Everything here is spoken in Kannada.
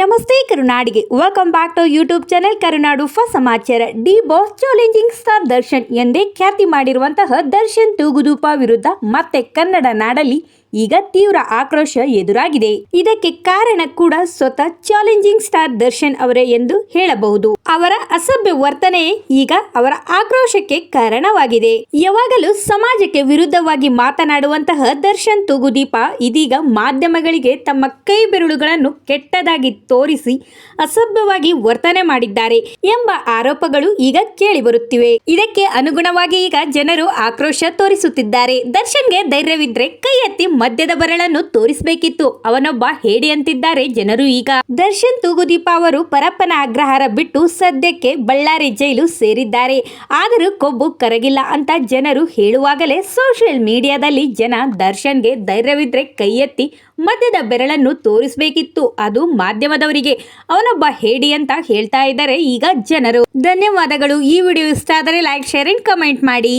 ನಮಸ್ತೆ ಕರುನಾಡಿಗೆ. Welcome back to YouTube channel Karunadu ಫ ಸಮಾಚಾರ. D boss challenging star Darshan ಎಂದೇ ಖ್ಯಾತಿ ಮಾಡಿರುವಂತಹ ದರ್ಶನ್ ತೂಗುದೂಪ ವಿರುದ್ಧ ಮತ್ತೆ ಕನ್ನಡ ನಾಡಲ್ಲಿ ಈಗ ತೀವ್ರ ಆಕ್ರೋಶ ಎದುರಾಗಿದೆ. ಇದಕ್ಕೆ ಕಾರಣ ಕೂಡ ಸ್ವತಃ ಚಾಲೆಂಜಿಂಗ್ ಸ್ಟಾರ್ ದರ್ಶನ್ ಅವರೇ ಎಂದು ಹೇಳಬಹುದು. ಅವರ ಅಸಭ್ಯ ವರ್ತನೆಯೇ ಈಗ ಅವರ ಆಕ್ರೋಶಕ್ಕೆ ಕಾರಣವಾಗಿದೆ. ಯಾವಾಗಲೂ ಸಮಾಜಕ್ಕೆ ವಿರುದ್ಧವಾಗಿ ಮಾತನಾಡುವಂತಹ ದರ್ಶನ್ ತೂಗುದೀಪ ಇದೀಗ ಮಾಧ್ಯಮಗಳಿಗೆ ತಮ್ಮ ಕೈ ಬೆರಳುಗಳನ್ನು ಕೆಟ್ಟದಾಗಿ ತೋರಿಸಿ ಅಸಭ್ಯವಾಗಿ ವರ್ತನೆ ಮಾಡಿದ್ದಾರೆ ಎಂಬ ಆರೋಪಗಳು ಈಗ ಕೇಳಿಬರುತ್ತಿವೆ ಇದಕ್ಕೆ ಅನುಗುಣವಾಗಿ ಈಗ ಜನರು ಆಕ್ರೋಶ ತೋರಿಸುತ್ತಿದ್ದಾರೆ. ದರ್ಶನ್ಗೆ ಧೈರ್ಯವಿದ್ರೆ ಕೈ ಎತ್ತಿ ಮದ್ಯದ ಬರಳನ್ನು ತೋರಿಸಬೇಕಿತ್ತು. ಅವನೊಬ್ಬ ಹೇಡಿ ಅಂತಿದ್ದಾರೆ ಜನರು ಈಗ. ದರ್ಶನ್ ತೂಗುದೀಪ ಅವರು ಪರಪ್ಪನ ಅಗ್ರಹಾರ ಬಿಟ್ಟು ಸದ್ಯಕ್ಕೆ ಬಳ್ಳಾರಿ ಜೈಲು ಸೇರಿದ್ದಾರೆ. ಆದರೂ ಕೊಬ್ಬು ಕರಗಿಲ್ಲ ಅಂತ ಜನರು ಹೇಳುವಾಗಲೇ ಸೋಷಿಯಲ್ ಮೀಡಿಯಾದಲ್ಲಿ ಜನ ದರ್ಶನ್ಗೆ ಧೈರ್ಯವಿದ್ರೆ ಕೈ ಎತ್ತಿ ಮದ್ಯದ ಬೆರಳನ್ನು ತೋರಿಸಬೇಕಿತ್ತು. ಅದು ಮಾಧ್ಯಮದವರಿಗೆ ಅವನೊಬ್ಬ ಹೇಡಿ ಅಂತ ಹೇಳ್ತಾ ಇದ್ದಾರೆ ಈಗ ಜನರು. ಧನ್ಯವಾದಗಳು. ಈ ವಿಡಿಯೋ ಇಷ್ಟ ಆದರೆ ಲೈಕ್ ಶೇರ್ ಅಂಡ್ ಕಮೆಂಟ್ ಮಾಡಿ.